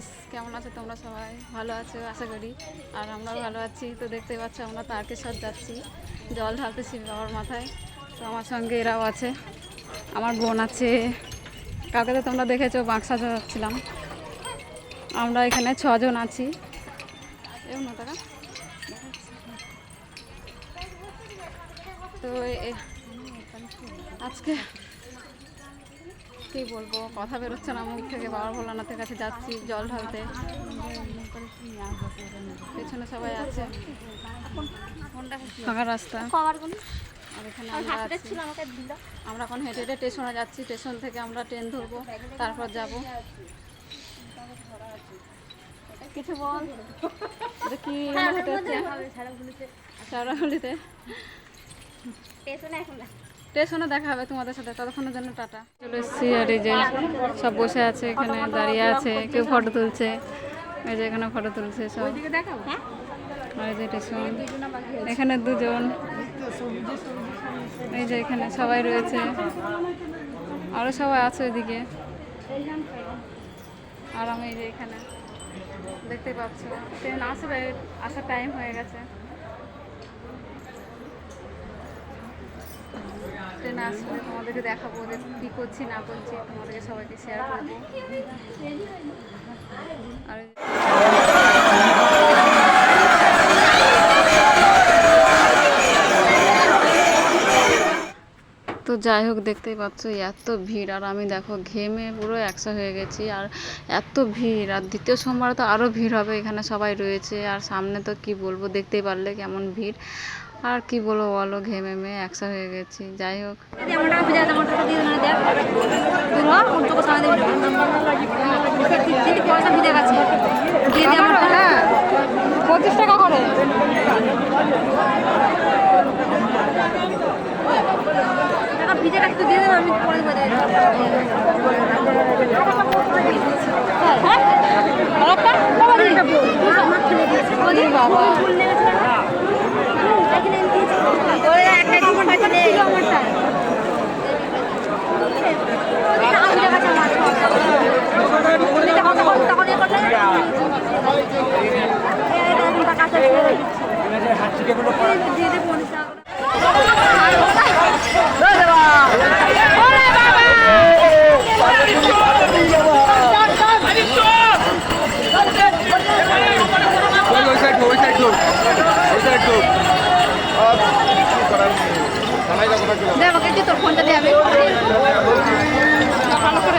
Guys কেমন আছো তোমরা সবাই? ভালো আছো, আশা করি। আর আমরাও ভালো আছি। তো দেখতে পাচ্ছ, আমরা তারকেশ্বর যাচ্ছি জল ঢালতেছি বাবার মাথায়। তো আমার সঙ্গে এরাও আছে। আমার বোন আছে। কাউকে তো তোমরা দেখেছ বাক্সা যাচ্ছিলাম আমরা এখানে ছজন আছি। না টাকা তো আজকে কি বলব? কথা বেরোচ্ছে না মুখ থেকে বাবার ভোলানাথের কাছে যাচ্ছি জল ঢালতে। পেছনে সবাই আছে। ফাঁকা রাস্তা। আর এখানে আমরা আছি। আমরা এখন হেঁটে হেঁটে স্টেশনে যাচ্ছি। স্টেশন থেকে আমরা ট্রেন ধরবো তারপর যাব। কিছু বল? কি হেঁটে হচ্ছে সারাগুলিতে স্টেশনে দেখা হবে তোমাদের সাথে। ততক্ষণের জন্য টাটা। চলে এসেছি আর এই যে সব বসে আছে এখানে দাঁড়িয়ে আছে কেউ ফটো তুলছে। এই যে এখানে ফটো তুলছে সব। আর এই যে স্টেশন এখানে দুজন। এই যে এখানে সবাই রয়েছে। আরও সবাই আছে ওইদিকে। আর আমি এই যে এখানে। দেখতে পাচ্ছ। ট্রেন আসবে আসার টাইম হয়ে গেছে। ট্রেনে আসলে তোমাদেরকে দেখাবো যে কী করছি, না করছি, তোমাদেরকে সবাইকে শেয়ার করব। আর তো যাই হোক, দেখতেই পাচ্ছ এত ভিড়, আর আমি দেখো ঘেমে পুরো একসা হয়ে গেছি, আর এত ভিড়, আর দ্বিতীয় সোমবার তো আরও ভিড় হবে, এখানে সবাই রয়েছে, আর সামনে তো কি বলব, দেখতেই পারলে কেমন ভিড়। আর কি বলব বলো ঘেমে মেয়ে একসা হয়ে গেছি যাই হোক। পঁচিশ টাকা করে। বাবা ওই ওই সাইড ওই সাইড লোক ওই সাইড লোক দেখ ওকে কি তোর ফোনটা দিয়ে আমি ভালো করে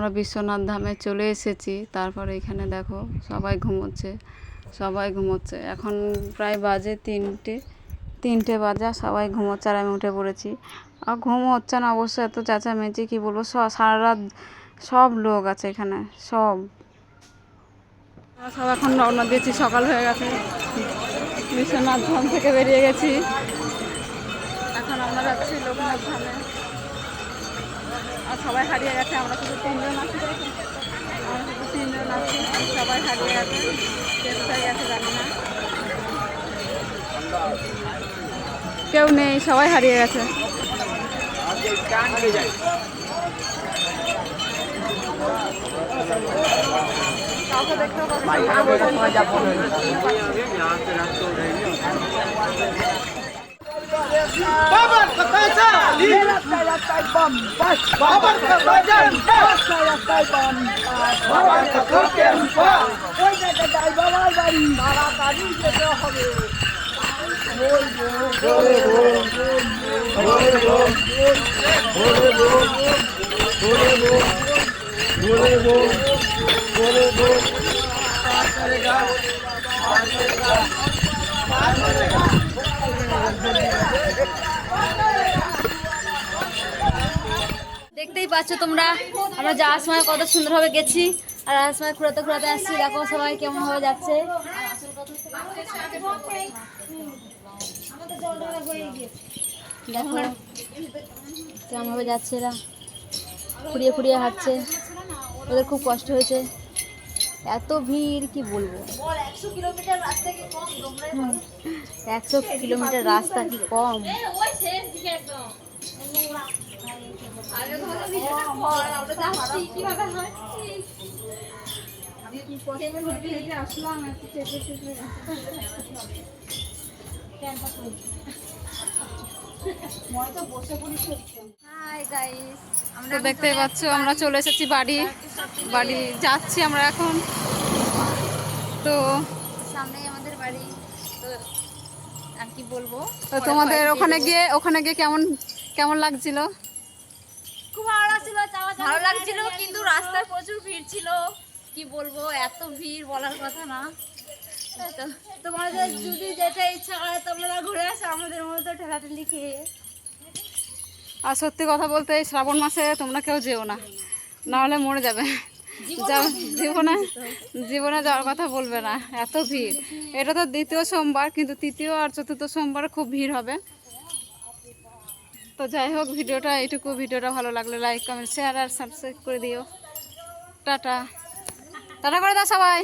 আমরা বিশ্বনাথ ধামে চলে এসেছি। তারপরে এখানে দেখো সবাই ঘুমোচ্ছে সবাই ঘুমোচ্ছে। এখন প্রায় বাজে তিনটে তিনটে বাজা, সবাই ঘুমোচ্ছে আর আমি উঠে পড়েছি। আর ঘুম হচ্ছে না, অবশ্য এত চেঁচামেচি, কী বলব? সারা রাত সব লোক আছে এখানে, সব। সব এখন রওনা দিয়েছি, সকাল হয়ে গেছে। বিশ্বনাথ ধাম থেকে বেরিয়ে গেছি। এখন আমরা যাচ্ছি লোকনাথ ধামে। সবাই হারিয়ে গেছে, আমরা শুধু তিনজন আছি আমরা শুধু তিনজন আছি, সবাই হারিয়ে গেছে কে কোথায় গেছে, জানি না। কেউ নেই, সবাই হারিয়ে গেছে। কাউকে আলী রাস্তায় রাস্তায় বাম বাস বাবার কাজন রাস্তায় রাস্তায় বাম। বাবার কাজন ওই জায়গায় যাই বাবার বাড়ি বাবা বাড়ি যেতে হবে। বল বল বল বল বল বল পাচ্ছ তোমরা? আমরা যাওয়ার সময় কত সুন্দরভাবে গেছি। আর আসার সময় ঘুরাতে ঘুরাতে আসছি। দেখো সবাই কেমন ভাবে যাচ্ছে। দেখো কেমন ভাবে যাচ্ছে এরা। খুঁড়িয়ে খুঁড়িয়ে হাঁটছে। ওদের খুব কষ্ট হয়েছে। এত ভিড়, কি বলব? একশো কিলোমিটার রাস্তা কি কম? হাই গাইস তো দেখতেই পাচ্ছ আমরা চলে এসেছি বাড়ি। বাড়ি যাচ্ছি আমরা এখন। তো সামনেই আমাদের বাড়ি তো আর কি বলব তো তোমাদের ওখানে গিয়ে ওখানে গিয়ে কেমন কেমন লাগছিল? খুব ভালো লাগছিল ভালো লাগছিল কিন্তু রাস্তায় প্রচুর ভিড় ছিল। কি বলব এত ভিড় বলার কথা না। তো তোমাদের যদি যেটা ইচ্ছা করে তোমরা ঘুরে আসো আমাদের মতো ঠেলাঠেলি খেয়ে। আর সত্যি কথা বলতে এই শ্রাবণ মাসে তোমরা কেউ যেও না। নাহলে মরে যাবে। যাও জীবনে জীবনে যাওয়ার কথা বলবে না এত ভিড়। এটা তো দ্বিতীয় সোমবার কিন্তু তৃতীয় আর চতুর্থ সোমবার খুব ভিড় হবে। তো যাই হোক, ভিডিওটা, এইটুকু ভিডিওটা ভালো লাগলে লাইক কমেন্ট শেয়ার আর সাবস্ক্রাইব করে দিও। টাটা। টাটা করে দাও সবাই।